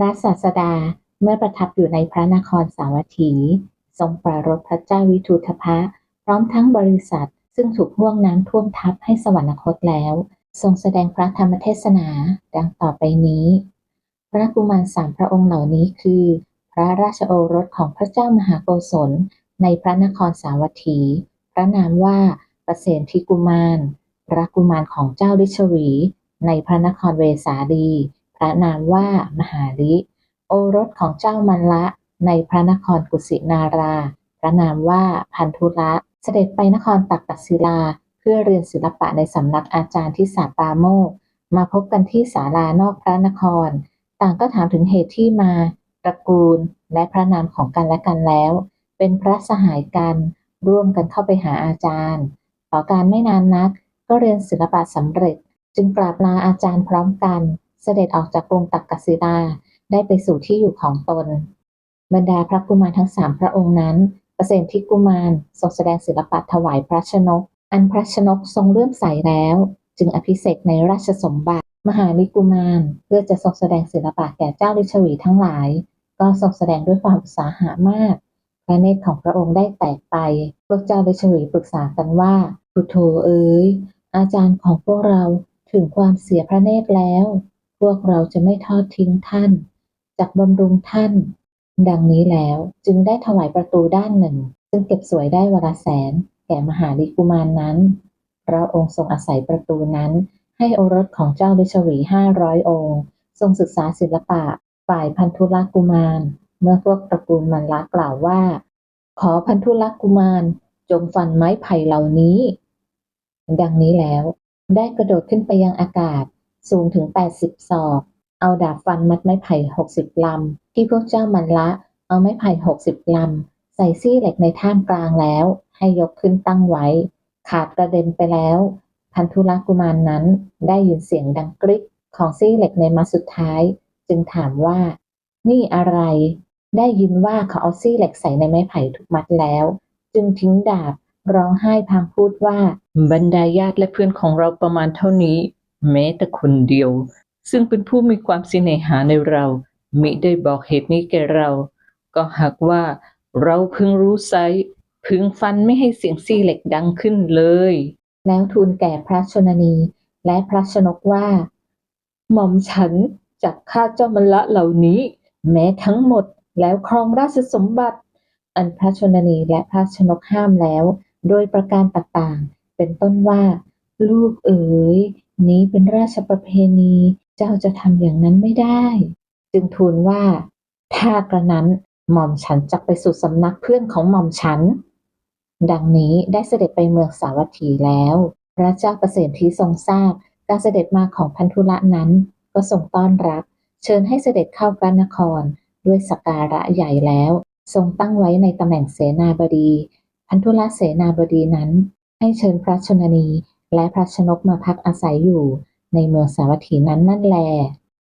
พระศาสดาเมื่อประทับอยู่ในพระนครสาวัตถี ทรงปรารภพระเจ้าวิทูธพะ พร้อมทั้งบริษัท ซึ่งถูกห่วงน้ำท่วมทับให้สวรรคตแล้ว ทรงแสดงพระธรรมเทศนาดังต่อไปนี้ พระกุมารสามพระองค์เหล่านี้คือ พระราชโอรสของพระเจ้ามหาโกศล ในพระนครสาวัตถี พระนามว่าประเสนทิกุมาร พระกุมารของเจ้าลิชวี ในพระนครเวสาลี พระนามว่ามหาลิ โอรสของเจ้ามันละ ในพระนครกุสินารา พระนามว่าพันธุละเสด็จไปนครตักกศิลา เพื่อเรียนศิลปะในสำนักอาจารย์ที่สาปาโมก มาพบกันที่ศาลานอกพระนคร ต่างก็ถามถึงเหตุที่มา ตระกูล และพระนามของกันและกันแล้ว เป็นพระสหายกัน ร่วมกันเข้าไปหาอาจารย์ ต่อการไม่นานนัก ก็เรียนศิลปะสำเร็จ จึงกราบลาอาจารย์พร้อมกัน เสด็จออกจากกรุงตักกศิลาได้ไปสู่ที่อยู่ของตน บรรดาพระกุมารทั้งสามพระองค์นั้นประเสนทิกุมารทรงแสดงศิลปะถวายพระชนก อันพระชนกทรงเลื่อมใสแล้ว จึงอภิเษกในราชสมบัติ มหาลิกุมารเพื่อจะทรงแสดงศิลปะแก่เจ้าลิชวีทั้งหลาย ก็ทรงแสดงด้วยความอุตสาหะมากพระเนตรของพระองค์ได้แตกไป พวกเจ้าลิชวีปรึกษากันว่าพุโธเอ๋ยอาจารย์ของพวกเราถึงความเสียพระเนตรแล้ว พวกเราจะไม่ทอดทิ้งท่านจากบำรุงท่าน ดังนี้แล้วจึงได้ถวายประตูด้านหนึ่ง ซึ่งเก็บสวยได้วละแสน แก่มหาลิกุมานนั้นพระองค์ทรงอาศัยประตูนั้น ให้โอรสของเจ้าลิชวีห้าร้อยองค์ ทรงศึกษาศิลปะฝ่ายพันธุลกุมาร เมื่อพวกตระกูลมันละกล่าวว่า ขอพันธุลกุมารจงฟันไม้ไผ่เหล่านี้ ดังนี้แล้วได้กระโดดขึ้นไปยังอากาศ สูงถึง80ศอก เอาดาบฟันมัดไม้ไผ่60ลำ ที่พวกเจ้ามันละ เอาไม้ไผ่60ลำ ใส่ซี่เหล็กในท่ามกลางแล้ว ให้ยกขึ้นตั้งไว้ ขาดกระเด็นไปแล้ว พันธุลกุมารนนั้นได้ยินเสียงดังกริกของซี่เหล็กในมัดสุดท้าย จึงถามว่า นี่อะไร ได้ยินว่าเขาเอาซี่เหล็กใส่ในไม้ไผ่ทุกมัดแล้ว จึงทิ้งดาบร้องไห้พางพูดว่า บรรดาญาติและเพื่อนของเราประมาณเท่านี้ แม้แต่คนเดียว ซึ่งเป็นผู้มีความสิเนหาในเรา มิได้บอกเหตุนี้แก่เรา ก็หากว่าเราพึงรู้ไซพึงฟันไม่ให้เสียงซี่เหล็กดังขึ้นเลย แล้วทูลแก่พระชนนีและพระชนกว่า หม่อมฉันจักฆ่าเจ้ามละเหล่านี้ แม้ทั้งหมดแล้วครองราชสมบัติ อันพระชนนีและพระชนกห้ามแล้ว โดยประการต่างๆ เป็นต้นว่า ลูกเอ๋ย นี้เป็นราชประเพณี เจ้าจะทำอย่างนั้นไม่ได้ จึงทูลว่า ถ้ากระนั้นหม่อมฉันจะไปสู่สำนักเพื่อนของหม่อมฉัน ดังนี้ได้เสด็จไปเมืองสาวัตถีแล้ว พระเจ้าประเสนที่ทรงทราบการเสด็จมาของพันธุละนั้น ก็ทรงต้อนรับ เชิญให้เสด็จเข้าพระนคร ด้วยสกการะใหญ่แล้ว ทรงตั้งไว้ในตำแหน่งเสนาบดี พันธุละเสนาบดีนั้น ให้เชิญพระชนนี และพระชนกมาพักอาศัยอยู่ในเมืองสาวัตถีนั้นนั่นแล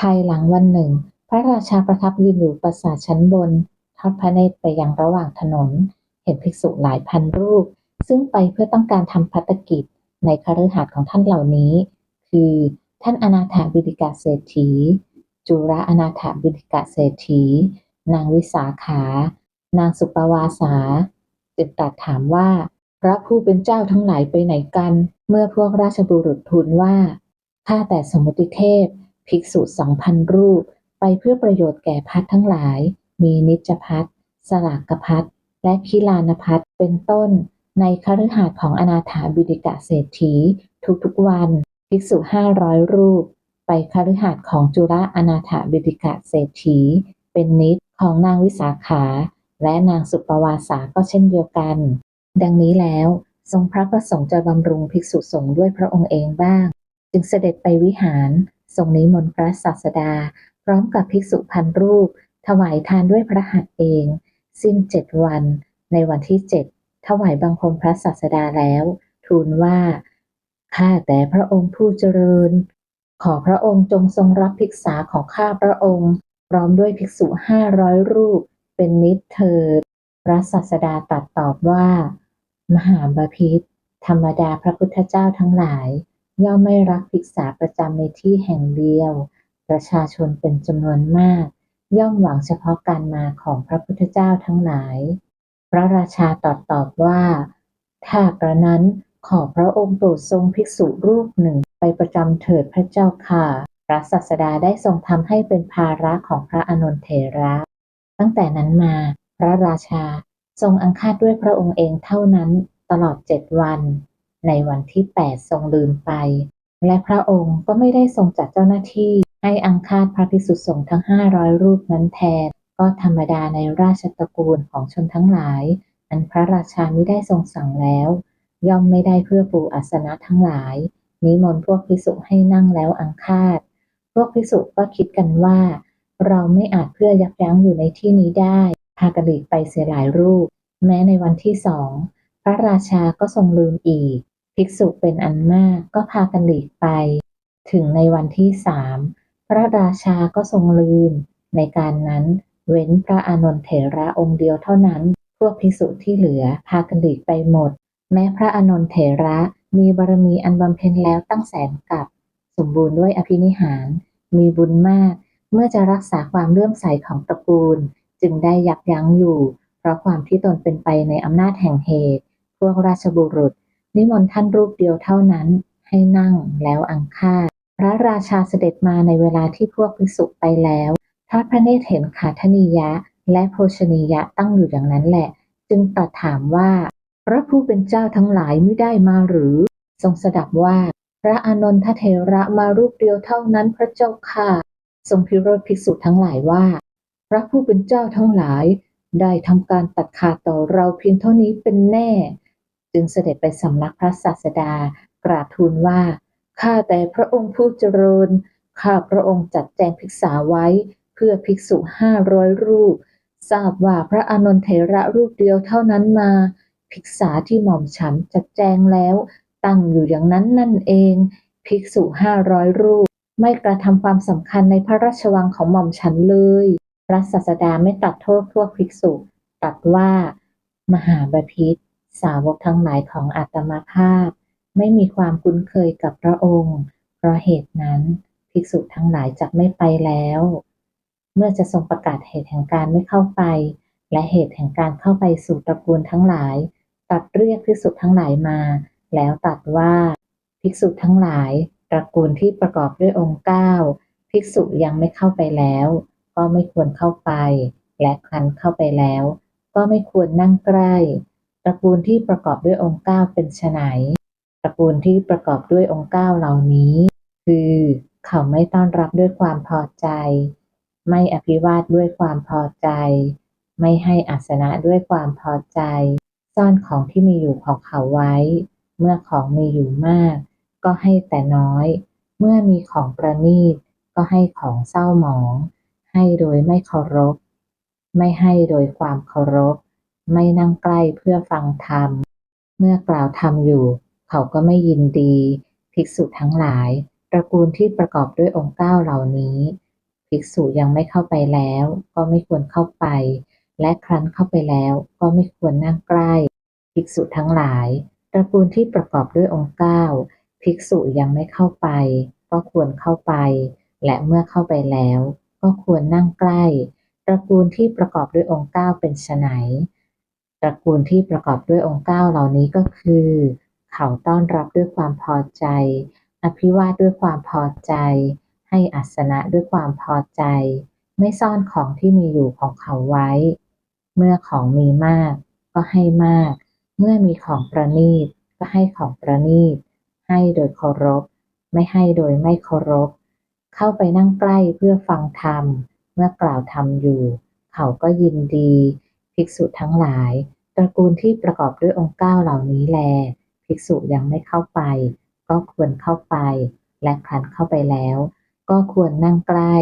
ภายหลังวันหนึ่ง พระราชาประทับยืนอยู่ปราสาทชั้นบน ทอดพระเนตรไปยังระหว่างถนน เห็นภิกษุหลายพันรูป ซึ่งไปเพื่อต้องการทำพัตกิจในคฤหาสน์ของท่านเหล่านี้ คือท่านอนาถาบิดิกาเศรษฐี จุระอนาถาบิดิกาเศรษฐี นางวิสาขา นางสุปวาสา จึงตรัสถามว่า พระผู้เป็นเจ้าทั้งหลายไปไหนกัน เมื่อพวกราชบุรุษทูลว่า ข้าแต่สมุติเทพ ภิกษุสองพันรูป ไปเพื่อประโยชน์แก่พัดทั้งหลาย มีนิจพัทสลากพัทและคิลานพัทเป็นต้น ในคฤหาสน์ของอนาถาบิดิกาเศรษฐี ทุกๆวัน ภิกษุห้าร้อยรูป ไปคฤหาสน์ของจุระอนาถาบิดิกาเศรษฐี เป็นนิตของนางวิสาขา และนางสุปวาสาก็เช่นเดียวกัน ดังนี้แล้ว ทรงพระประสงค์จะบำรุงภิกษุสงฆ์ด้วยพระองค์เองบ้าง จึงเสด็จไปวิหาร ทรงนิมนต์พระศาสดา พร้อมกับภิกษุพันรูป ถวายทานด้วยพระหัตถ์เอง สิ้นเจ็ดวัน ในวันที่เจ็ดถวายบังคมพระศาสดาแล้ว ทูลว่า ข้าแต่พระองค์ผู้เจริญ ขอพระองค์จงทรงรับภิกษาของข้าพระองค์ พร้อมด้วยภิกษุห้าร้อยรูป เป็นนิจเถิดพระศาสดาตรัสตอบว่า มหาบาพิษธรรมดาพระพุทธเจ้าทั้งหลาย ย่อมไม่รักภิกษาประจำในที่แห่งเดียว ประชาชนเป็นจำนวนมาก ย่อมหวังเฉพาะการมาของพระพุทธเจ้าทั้งหลาย พระราชาตรัสตอบว่า ถ้ากระนั้นขอพระองค์โปรดทรงภิกษุรูปหนึ่งไปประจำเถิดพระเจ้าค่ะ พระศาสดาได้ทรงทำให้เป็นภาระของพระอนนทเถระ ตั้งแต่นั้นมา พระราชา ทรงอังคาดด้วยพระองค์เองเท่านั้นตลอดเจ็ดวัน ในวันที่แปดทรงลืมไป และพระองค์ก็ไม่ได้ทรงจัดเจ้าหน้าที่ ให้อังคาดพระภิกษุสงฆ์ทั้งห้าร้อยรูปนั้นแทน ก็ธรรมดาในราชตระกูลของชนทั้งหลาย อันพระราชาไม่ได้ทรงสั่งแล้ว ย่อมไม่ได้เพื่อปูอาสนะทั้งหลาย นิมนต์พวกภิกษุให้นั่งแล้วอังคาด พวกภิกษุก็คิดกันว่า เราไม่อาจเพื่อยับยั้งอยู่ในที่นี้ได้ พากันหลีกไปเสียหลายรูป แม้ในวันที่สองพระราชาก็ทรงลืมอีก ภิกษุเป็นอันมากก็พากันหลีกไป ถึงในวันที่สามพระราชาก็ทรงลืม ในการนั้นเว้นพระอานนทเถระองค์เดียวเท่านั้น พวกภิกษุที่เหลือพากันหลีกไปหมด แม้พระอานนทเถระมีบารมีอันบำเพ็ญแล้วตั้งแสนกับ สมบูรณ์ด้วยอภินิหาร มีบุญมาก เมื่อจะรักษาความเลื่อมใสของตระกูล จึงได้ยับยั้งอยู่ เพราะความที่ตนเป็นไปในอำนาจแห่งเหตุ พวกราชบุรุษ นิมนต์ท่านรูปเดียวเท่านั้น ให้นั่งแล้วอังคาดพระราชาเสด็จมาในเวลาที่พวกภิกษุไปแล้วทอดพระเนตรเห็นขาธนียะ และโภชนียะตั้งอยู่อย่างนั้นแหละ จึงตรัสถามว่า พระผู้เป็นเจ้าทั้งหลายไม่ได้มาหรือ ทรงสดับว่า พระอานนทเถระมารูปเดียวเท่านั้นพระเจ้าค่ะทรงพิโรธภิกษุทั้งหลายว่า ระผู้เป็นเจ้าทั้งหลาย ได้ทำการตัดขาดต่อเราเพียงเท่านี้เป็นแน่ จึงเสด็จไปสำนักพระศาสดากราบทูลว่าข้าแต่พระองค์ผู้เจริญข้าพระองค์จัดแจงภิกษาไว้ เพื่อภิกษุห้าร้อยรูป ทราบว่าพระอานนทเถระรูปเดียวเท่านั้นมา ภิกษาที่หม่อมฉันจัดแจงแล้ว ตั้งอยู่อย่างนั้นนั่นเอง ภิกษุห้าร้อยรูป ไม่กระทำความสำคัญในพระราชวังของหม่อมฉันเลย พระศาสดาไม่ตัดโทษพวกภิกษุ ตรัสว่า มหาบพิตรสาวกทั้งหลายของอาตมาภาพ ไม่มีความคุ้นเคยกับพระองค์ เพราะเหตุนั้นภิกษุทั้งหลายจะไม่ไปแล้ว เมื่อจะทรงประกาศเหตุแห่งการไม่เข้าไป และเหตุแห่งการเข้าไปสู่ตระกูลทั้งหลาย ตัดเรียกภิกษุทั้งหลายมา แล้วตรัสว่าภิกษุทั้งหลาย ตระกูลที่ประกอบด้วยองค์เก้าภิกษุยังไม่เข้าไปแล้ว ก็ไม่ควรเข้าไป และครั้นเข้าไปแล้ว ก็ไม่ควรนั่งใกล้ ตระกูลที่ประกอบด้วยองค์เก้าเป็นไฉนตระกูลที่ประกอบด้วยองค์เก้าเหล่านี้ คือ เขาไม่ต้อนรับด้วยความพอใจ ไม่อภิวาทด้วยความพอใจ ไม่ให้อาสนะด้วยความพอใจ ซ่อนของที่มีอยู่ของเขาไว้ เมื่อของมีอยู่มาก ก็ให้แต่น้อย เมื่อมีของประณีตก็ให้ของเศร้าหมอง ให้โดยไม่เคารพ ไม่ให้โดยความเคารพ ไม่นั่งใกล้เพื่อฟังธรรม เมื่อกล่าวธรรมอยู่ เขาก็ไม่ยินดี ภิกษุทั้งหลาย ตระกูลที่ประกอบด้วยองค์เก้าเหล่านี้ ภิกษุยังไม่เข้าไปแล้ว ก็ไม่ควรเข้าไป และครั้นเข้าไปแล้วก็ไม่ควรนั่งใกล้ ภิกษุทั้งหลาย ตระกูลที่ประกอบด้วยองค์เก้าภิกษุยังไม่เข้าไป ก็ควรเข้าไป และเมื่อเข้าไปแล้ว ก็ควรนั่งใกล้ ตระกูลที่ประกอบด้วยองค์เก้าเป็นไฉนตระกูลที่ประกอบด้วยองค์เก้าเหล่านี้ก็คือ เขาต้อนรับด้วยความพอใจ อภิวาทด้วยความพอใจ ให้อาสนะด้วยความพอใจ ไม่ซ่อนของที่มีอยู่ของเขาไว้ เมื่อของมีมาก ก็ให้มาก เมื่อมีของประณีตก็ให้ของประณีตให้โดยเคารพ ไม่ให้โดยไม่เคารพ เข้าไปนั่งใกล้เพื่อฟังธรรม เมื่อกล่าวธรรมอยู่ เขาก็ยินดี ภิกษุทั้งหลาย ตระกูลที่ประกอบด้วยองค์เก้าเหล่านี้แล ภิกษุยังไม่เข้าไป ก็ควรเข้าไป และครันเข้าไปแล้ว ก็ควรนั่งใกล้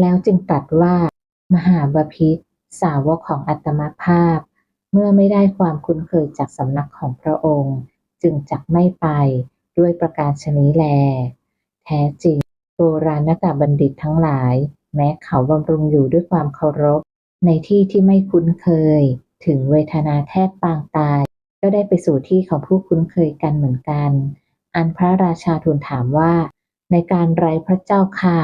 แล้วจึงตรัสว่า มหาบพิตรสาวกของอัตมภาพ เมื่อไม่ได้ความคุ้นเคยจากสำนักของพระองค์ จึงจักไม่ไปด้วยประการชนี้แล แท้จริง โบราณกบัณฑิตทั้งหลาย แม้เขาบำรุงอยู่ด้วยความเคารพ ในที่ที่ไม่คุ้นเคย ถึงเวทนาแทบปางตาย ก็ได้ไปสู่ที่ของผู้คุ้นเคยกันเหมือนกัน อันพระราชาทูลถามว่า ในการไรพระเจ้าค่ะ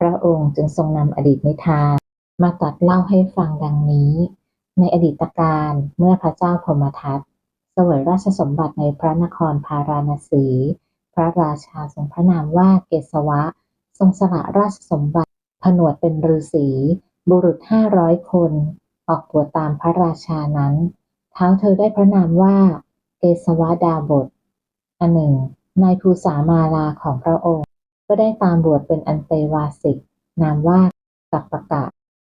พระองค์จึงทรงนำอดีตนิทานมาตัดเล่าให้ฟังดังนี้ ในอดีตการเมื่อพระเจ้าพรมทัตเสวยราชสมบัติในพระนครพาราณสี พระราชาทรงพระนามว่าเกสวะ ทรงสละราชสมบัติ ผนวดเป็นฤาษี บุรุษห้าร้อยคน ออกบวชตามพระราชานั้น เท้าเธอได้พระนามว่า เกสวดาบทอันหนึ่ง นายภูษามาลาของพระองค์ ก็ได้ตามบวชเป็นอันเตวาสิก นามว่ากัปปะกะ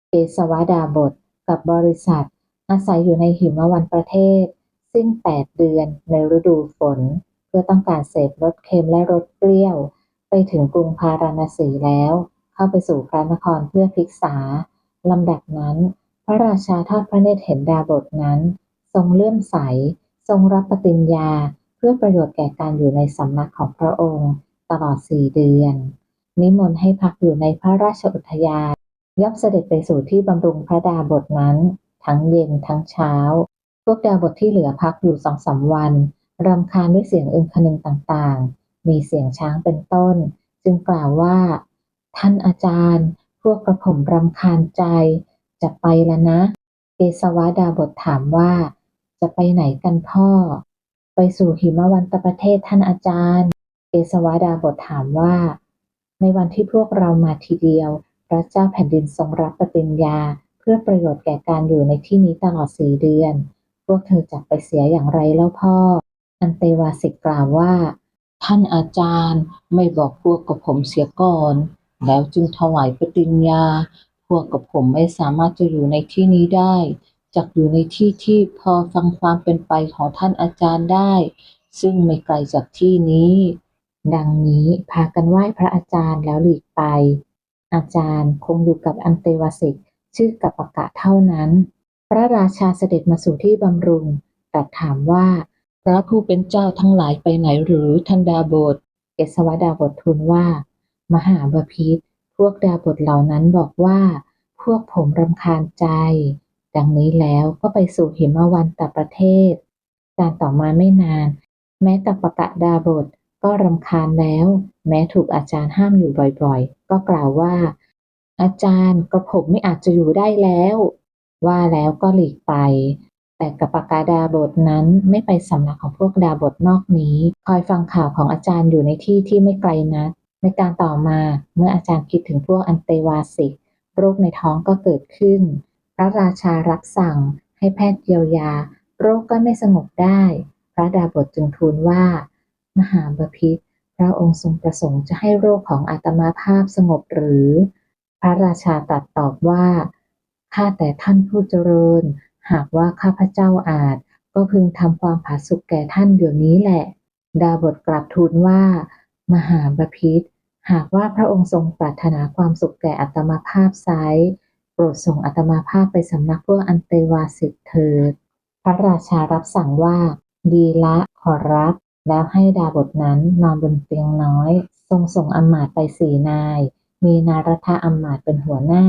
เกสวดาบทกับบริษัท อาศัยอยู่ในหิมวันประเทศ ซึ่งแปดเดือนในฤดูฝน เพื่อต้องการเสพรสเค็มและรสเปรี้ยว ไปถึงกรุงพาราณสีแล้ว เข้าไปสู่พระนครเพื่อพิกษาลำดับนั้น พระราชาทอดพระเนตรเห็นดาบทนั้น ทรงเลื่อมใส ทรงรับปฏิญญา เพื่อประโยชน์แก่การอยู่ในสำนักของพระองค์ ตลอดสี่เดือน นิมนต์ให้พักอยู่ในพระราชอุทยานย่อมเสด็จไปสู่ที่บำรุงพระดาบทนั้น ทั้งเย็นทั้งเช้า พวกดาบทที่เหลือพักอยู่สองสามวันรำคาญด้วยเสียงอึงคนึงต่างๆ มีเสียงช้างเป็นต้น จึงกล่าวว่า ท่านอาจารย์ พวกกระผมรำคาญใจ จะไปแล้วนะ เกสวดาบทถามว่า จะไปไหนกันพ่อ ไปสู่หิมวันตประเทศท่านอาจารย์ เกสวดาบทถามว่า ในวันที่พวกเรามาทีเดียว พระเจ้าแผ่นดินทรงรับปฏิญญา เพื่อประโยชน์แก่การอยู่ในที่นี้ตลอดสี่เดือน พวกเธอจะไปเสียอย่างไรเล่าพ่อ อันเตวาสิกกล่าวว่า ท่านอาจารย์ไม่บอกพวกกับผมเสียก่อน แล้วจึงถวายปฏิญญา พวกกับผมไม่สามารถจะอยู่ในที่นี้ได้จักอยู่ในที่ที่พอฟังความเป็นไปของท่านอาจารย์ได้ ซึ่งไม่ไกลจากที่นี้ ดังนี้พากันไหว้พระอาจารย์แล้วหลีกไป อาจารย์คงอยู่กับอันเตวสิกชื่อกัปปะกะเท่านั้น พระราชาเสด็จมาสู่ที่บำรุงตรัสถามว่า พระผู้เป็นเจ้าทั้งหลายไปไหนหรือท่านดาบทเกสวดาบททูลว่า มหาบพิตรพวกดาบทเหล่านั้นบอกว่า พวกผมรำคาญใจ ดังนี้แล้วก็ไปสู่หิมวันตประเทศ การต่อมาไม่นาน แม้กัปปะกะดาบทก็รำคาญแล้ว แม้ถูกอาจารย์ห้ามอยู่บ่อยๆ ก็กล่าวว่า อาจารย์กระผมไม่อาจจะอยู่ได้แล้ว ว่าแล้วก็หลีกไป แต่กัปปะกะดาบทนั้นไม่ไปสำนักของพวกดาบทนอกนี้ คอยฟังข่าวของอาจารย์อยู่ในที่ที่ไม่ไกลนัก ในการต่อมาเมื่ออาจารย์คิดถึงพวกอันเตวาสิกโรคในท้องก็เกิดขึ้น พระราชารับสั่งให้แพทย์เยียวยา โรคก็ไม่สงบได้ พระดาบทจึงทูลว่า มหาบพิตรพระองค์ทรงประสงค์จะให้โรคของอาตมาภาพสงบหรือ พระราชาตรัสตอบว่าข้าแต่ท่านผู้เจริญ หากว่าข้าพเจ้าอาจ ก็พึงทำความผาสุกแก่ท่านเดี๋ยวนี้แหละ ดาบทกราบทูลว่า มหาบพิตรหากว่าพระองค์ทรงปรารถนาความสุขแก่อัตมาภาพไซร้โปรดส่งอัตมาภาพไปสำนักพวกอันเตวาสิทธิเถิด พระราชารับสั่งว่า ดีละขอรับ แล้วให้ดาบทนั้นนอนบนเตียงน้อย ทรงส่งอำมาตย์ไปสี่นาย มีนารทะอำมาตย์เป็นหัวหน้า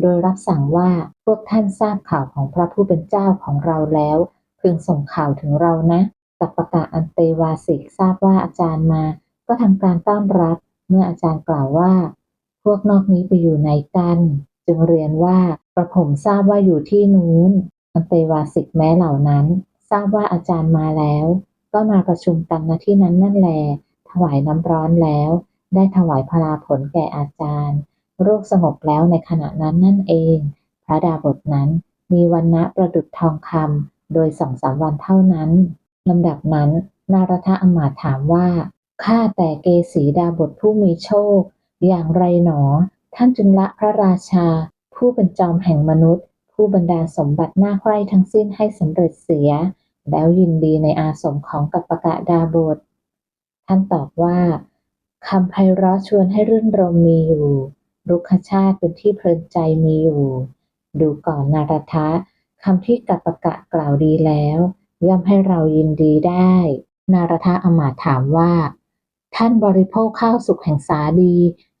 โดยรับสั่งว่าพวกท่านทราบข่าวของพระผู้เป็นเจ้าของเราแล้ว พึงส่งข่าวถึงเรานะกัปปะกะอันเตวาสิกทราบว่าอาจารย์มา ก็ทำการต้อนรับ เมื่ออาจารย์กล่าวว่า พวกนอกนี้ไปอยู่ไหนกัน จึงเรียนว่ากระผมทราบว่าอยู่ที่นู้น อันเตวาสิกแม้เหล่านั้น ทราบว่าอาจารย์มาแล้ว ก็มาประชุมกันณที่นั้นนั่นแล ถวายน้ำร้อนแล้ว ได้ถวายพลาผลแก่อาจารย์ โรคสงบแล้วในขณะนั้นนั่นเอง พระดาบทนั้นมีวันณะประดุจทองคำโดยสองสามวันเท่านั้นลำดับนั้น นารทะอมาถามว่าข้าแต่เกสีดาบทผู้มีโชค อย่างไรหนอ ท่านจึงละพระราชา ผู้เป็นจอมแห่งมนุษย์ ผู้บรรดาสมบัติหน่าใคร่ทั้งสิ้นให้สำเร็จเสีย แล้วยินดีในอาสมของกัปปะกะดาบท ท่านตอบว่าคำไพเราะชวนให้รื่นรมมีอยู่ รุกขชาติเป็นที่เพลินใจมีอยู่ ดูก่อนนารทะคำที่กัปปะกะกล่าวดีแล้ว ย่อมให้เรายินดีได้ นารทะอมาถามว่า ท่านบริโภคข้าวสุกแห่งสาดี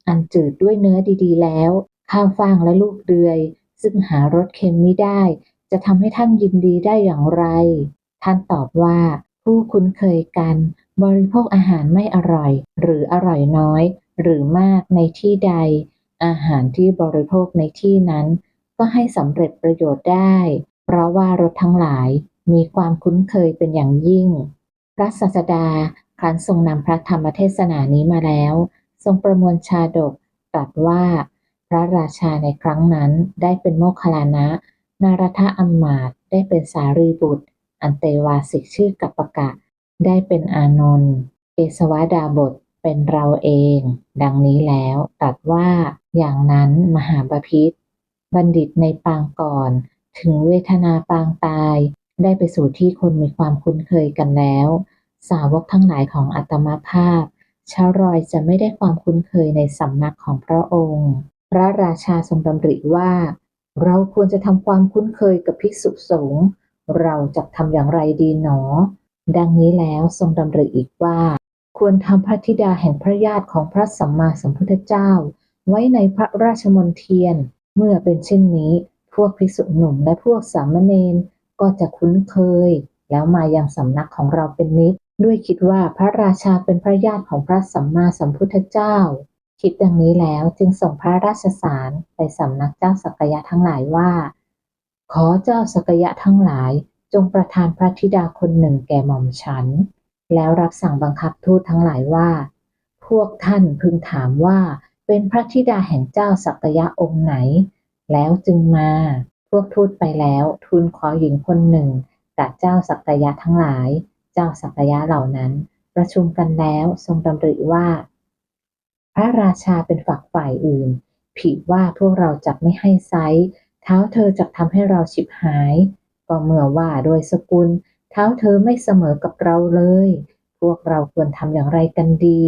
อันจืดด้วยเนื้อดีๆ แล้ว ข้าวฟ่างและลูกเดือย ซึ่งหารสเค็มไม่ได้ จะทำให้ท่านยินดีได้อย่างไร ท่านตอบว่า ผู้คุ้นเคยกัน บริโภคอาหารไม่อร่อย หรืออร่อยน้อย หรือมากในที่ใด อาหารที่บริโภคในที่นั้น ก็ให้สำเร็จประโยชน์ได้ เพราะว่ารถทั้งหลายมีความคุ้นเคยเป็นอย่างยิ่ง พระศาสดาครั้นทรงนำพระธรรมเทศนานี้มาแล้ว ทรงประมวลชาดกตรัสว่า พระราชาในครั้งนั้นได้เป็นโมคคลานะ นารทอัมมาตได้เป็นสารีบุตร อันเตวาสิกชื่อกัปปกะ ได้เป็นอานนท์เกสวดาบทเป็นเราเอง ดังนี้แล้วตรัสว่า อย่างนั้นมหาบพิษบัณฑิตในปางก่อน ถึงเวทนาปางตาย ได้ไปสู่ที่คนมีความคุ้นเคยกันแล้ว สาวกทั้งหลายของอัตมาภาพชาวรอยจะไม่ได้ความคุ้นเคยในสำนักของพระองค์ พระราชาทรงดำริว่า เราควรจะทำความคุ้นเคยกับภิกษุสงฆ์เราจะทำอย่างไรดีหนอ ดังนี้แล้วทรงดำริอีกว่า ควรทำพระธิดาแห่งพระญาติของพระสัมมาสัมพุทธเจ้า ไว้ในพระราชมณฑียน เมื่อเป็นเช่นนี้ พวกภิกษุหนุ่มและพวกสามเณรก็จะคุ้นเคย แล้วมายังสำนักของเราเป็นนิด ด้วยคิดว่าพระราชาเป็นพระญาติของพระสัมมาสัมพุทธเจ้า คิดดังนี้แล้วจึงส่งพระราชสารไปสำนักเจ้าสักยะทั้งหลายว่า ขอเจ้าสักยะทั้งหลายจงประทานพระธิดาคนหนึ่งแก่หม่อมฉัน แล้วรับสั่งบังคับทูตทั้งหลายว่า พวกท่านพึงถามว่า เป็นพระธิดาแห่งเจ้าสักยะองค์ไหน แล้วจึงมา พวกทูตไปแล้ว ทูลขอหญิงคนหนึ่งกับเจ้าสักยะทั้งหลาย เจ้าสักยะเหล่านั้น ประชุมกันแล้วทรงดำริว่า พระราชาเป็นฝักฝ่ายอื่น ผิดว่าพวกเราจักไม่ให้ไซร้เท้าเธอจะทำให้เราฉิบหาย ก็เมื่อว่าโดยสกุล เท้าเธอไม่เสมอกับเราเลย พวกเราควรทำอย่างไรกันดี